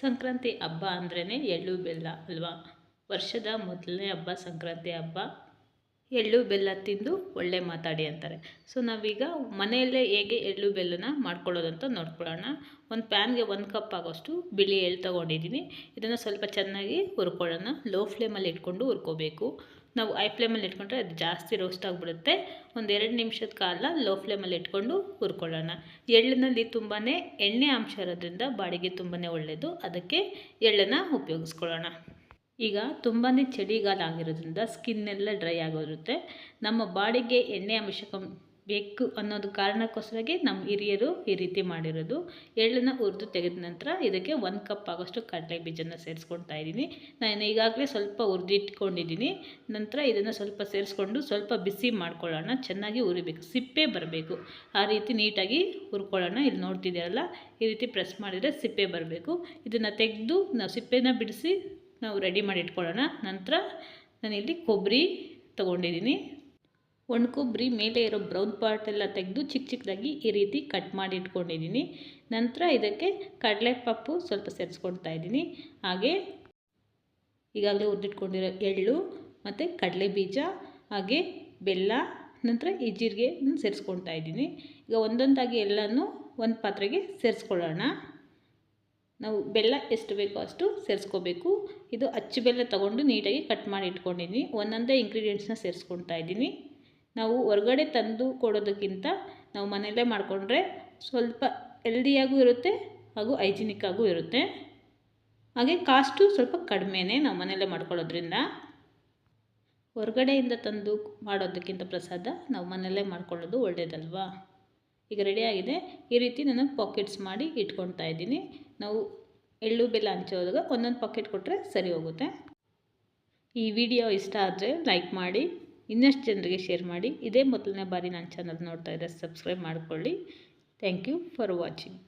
ಸಂಕ್ರಾಂತಿ ಹಬ್ಬ ಅಂದ್ರೇ ಎಳ್ಳು ಬೆಲ್ಲ ಅಲ್ವಾ? ವರ್ಷದ ಮೊದಲನೇ ಹಬ್ಬ ಸಂಕ್ರಾಂತಿ ಹಬ್ಬ. ಎಳ್ಳು ಬೆಲ್ಲ ತಿಂದು ಒಳ್ಳೆ ಮಾತಾಡಿ ಅಂತಾರೆ. ಸೊ ನಾವೀಗ ಮನೆಯಲ್ಲೇ ಹೇಗೆ ಎಳ್ಳು ಬೆಲ್ಲನ ಮಾಡ್ಕೊಳ್ಳೋದು ಅಂತ ನೋಡ್ಕೊಳ್ಳೋಣ. ಒಂದು ಪ್ಯಾನ್ಗೆ ಒಂದು ಕಪ್ ಆಗೋಷ್ಟು ಬಿಳಿ ಎಳ್ಳು ತೊಗೊಂಡಿದ್ದೀನಿ ಇದನ್ನು ಸ್ವಲ್ಪ ಚೆನ್ನಾಗಿ ಹುರ್ಕೊಳ್ಳೋಣ. ಲೋ ಫ್ಲೇಮಲ್ಲಿ ಇಟ್ಕೊಂಡು ಹುರ್ಕೋಬೇಕು. ನಾವು ಐ ಫ್ಲೇಮಲ್ಲಿ ಇಟ್ಕೊಂಡ್ರೆ ಅದು ಜಾಸ್ತಿ ರೋಸ್ಟ್ ಆಗಿಬಿಡುತ್ತೆ. ಒಂದು ಎರಡು ನಿಮಿಷದ ಕಾಲ ಲೋ ಫ್ಲೇಮಲ್ಲಿ ಇಟ್ಕೊಂಡು ಹುರ್ಕೊಳ್ಳೋಣ. ಎಳ್ಳಿನಲ್ಲಿ ತುಂಬಾ ಎಣ್ಣೆ ಅಂಶ ಇರೋದ್ರಿಂದ ಬಾಡಿಗೆ ತುಂಬಾ ಒಳ್ಳೆಯದು ಅದಕ್ಕೆ ಎಳ್ಳನ್ನು ಉಪಯೋಗಿಸ್ಕೊಳ್ಳೋಣ. ಈಗ ತುಂಬಾ ಚಳಿಗಾಲ ಆಗಿರೋದ್ರಿಂದ ಸ್ಕಿನ್ನೆಲ್ಲ ಡ್ರೈ ಆಗೋರುತ್ತೆ ನಮ್ಮ ಬಾಡಿಗೆ ಎಣ್ಣೆ ಅಂಶ ಬೇಕು ಅನ್ನೋದು ಕಾರಣಕ್ಕೋಸ್ಕರಾಗಿ ನಮ್ಮ ಹಿರಿಯರು ಈ ರೀತಿ ಮಾಡಿರೋದು. ಎಳ್ಳನ್ನು ಹುರಿದು ತೆಗೆದ ನಂತರ ಇದಕ್ಕೆ ಒಂದು ಕಪ್ ಆಗೋಷ್ಟು ಕಡಲೆ ಬೀಜನ ಸೇರಿಸ್ಕೊಳ್ತಾ ಇದ್ದೀನಿ. ನಾನು ಈಗಾಗಲೇ ಸ್ವಲ್ಪ ಹುರಿದಿಟ್ಕೊಂಡಿದ್ದೀನಿ. ನಂತರ ಇದನ್ನು ಸ್ವಲ್ಪ ಸೇರಿಸ್ಕೊಂಡು ಸ್ವಲ್ಪ ಬಿಸಿ ಮಾಡ್ಕೊಳ್ಳೋಣ. ಚೆನ್ನಾಗಿ ಹುರಿಬೇಕು. ಸಿಪ್ಪೆ ಬರಬೇಕು. ಆ ರೀತಿ ನೀಟಾಗಿ ಹುರ್ಕೊಳ್ಳೋಣ. ಇಲ್ಲಿ ನೋಡ್ತಿದ್ದೀರಲ್ಲ, ಈ ರೀತಿ ಪ್ರೆಸ್ ಮಾಡಿದರೆ ಸಿಪ್ಪೆ ಬರಬೇಕು. ಇದನ್ನು ತೆಗೆದು ನಾವು ಸಿಪ್ಪೆನ ಬಿಡಿಸಿ ನಾವು ರೆಡಿ ಮಾಡಿ ಇಟ್ಕೊಳ್ಳೋಣ ನಂತರ ನಾನಿಲ್ಲಿ ಕೊಬ್ಬರಿ ತೊಗೊಂಡಿದ್ದೀನಿ. ಒಣ ಕೊಬ್ಬರಿ ಮೇಲೆ ಇರೋ ಬ್ರೌನ್ ಪಾರ್ಟ್ ಎಲ್ಲ ತೆಗೆದು ಚಿಕ್ಕ ಚಿಕ್ಕದಾಗಿ ಈ ರೀತಿ ಕಟ್ ಮಾಡಿ ಇಟ್ಕೊಂಡಿದ್ದೀನಿ. ನಂತರ ಇದಕ್ಕೆ ಕಡಲೆ ಪಪ್ಪು ಸ್ವಲ್ಪ ಸೇರಿಸ್ಕೊಳ್ತಾ ಇದ್ದೀನಿ. ಹಾಗೆ ಈಗಾಗಲೇ ಹುರಿದಿಟ್ಕೊಂಡಿರೋ ಎಳ್ಳು ಮತ್ತು ಕಡಲೆ ಬೀಜ, ಹಾಗೆ ಬೆಲ್ಲ, ನಂತರ ಈ ಜೀರಿಗೆ ಸೇರಿಸ್ಕೊಳ್ತಾ ಇದ್ದೀನಿ. ಈಗ ಒಂದೊಂದಾಗಿ ಎಲ್ಲನೂ ಒಂದು ಪಾತ್ರೆಗೆ ಸೇರಿಸ್ಕೊಳ್ಳೋಣ. ನಾವು ಬೆಲ್ಲ ಎಷ್ಟು ಬೇಕೋ ಅಷ್ಟು ಸೇರಿಸ್ಕೋಬೇಕು. ಇದು ಅಚ್ಚು ಬೆಲ್ಲ ತೊಗೊಂಡು ನೀಟಾಗಿ ಕಟ್ ಮಾಡಿ ಇಟ್ಕೊಂಡಿದ್ದೀನಿ. ಒಂದೊಂದೇ ಇಂಗ್ರೀಡಿಯೆಂಟ್ಸ್ನ ಸೇರಿಸ್ಕೊಳ್ತಾ ಇದ್ದೀನಿ. ನಾವು ಹೊರಗಡೆ ತಂದು ಕೊಡೋದಕ್ಕಿಂತ ನಾವು ಮನೆಯಲ್ಲೇ ಮಾಡಿಕೊಂಡ್ರೆ ಸ್ವಲ್ಪ ಹೆಲ್ದಿಯಾಗೂ ಇರುತ್ತೆ ಹಾಗೂ ಹೈಜಿನಿಕ್ಕಾಗೂ ಇರುತ್ತೆ. ಹಾಗೆ ಕಾಸ್ಟು ಸ್ವಲ್ಪ ಕಡಿಮೆನೇ ನಾವು ಮನೆಯಲ್ಲೇ ಮಾಡ್ಕೊಳ್ಳೋದ್ರಿಂದ ಹೊರಗಡೆಯಿಂದ ತಂದು ಮಾಡೋದಕ್ಕಿಂತ ಪ್ರಸಾದ ನಾವು ಮನೆಯಲ್ಲೇ ಮಾಡ್ಕೊಳ್ಳೋದು ಒಳ್ಳೆಯದಲ್ವಾ ಈಗ ರೆಡಿಯಾಗಿದೆ ಈ ರೀತಿ ನಾನು ಪಾಕೆಟ್ಸ್ ಮಾಡಿ ಇಟ್ಕೊಳ್ತಾ ಇದ್ದೀನಿ. ನಾವು ಎಳ್ಳು, ಬೆಲ್ಲ ಹಂಚೋದಾಗ ಒಂದೊಂದು ಪಾಕೆಟ್ ಕೊಟ್ಟರೆ ಸರಿ ಹೋಗುತ್ತೆ. ಈ ವಿಡಿಯೋ ಇಷ್ಟ ಆದರೆ ಲೈಕ್ ಮಾಡಿ. ಇನ್ನಷ್ಟು ಜನರಿಗೆ ಶೇರ್ ಮಾಡಿ. ಇದೇ ಮೊದಲನೇ ಬಾರಿ ನನ್ನ ಚಾನಲ್ ನೋಡ್ತಾ ಇದ್ದರೆ ಸಬ್ಸ್ಕ್ರೈಬ್ ಮಾಡಿಕೊಳ್ಳಿ. Thank you for watching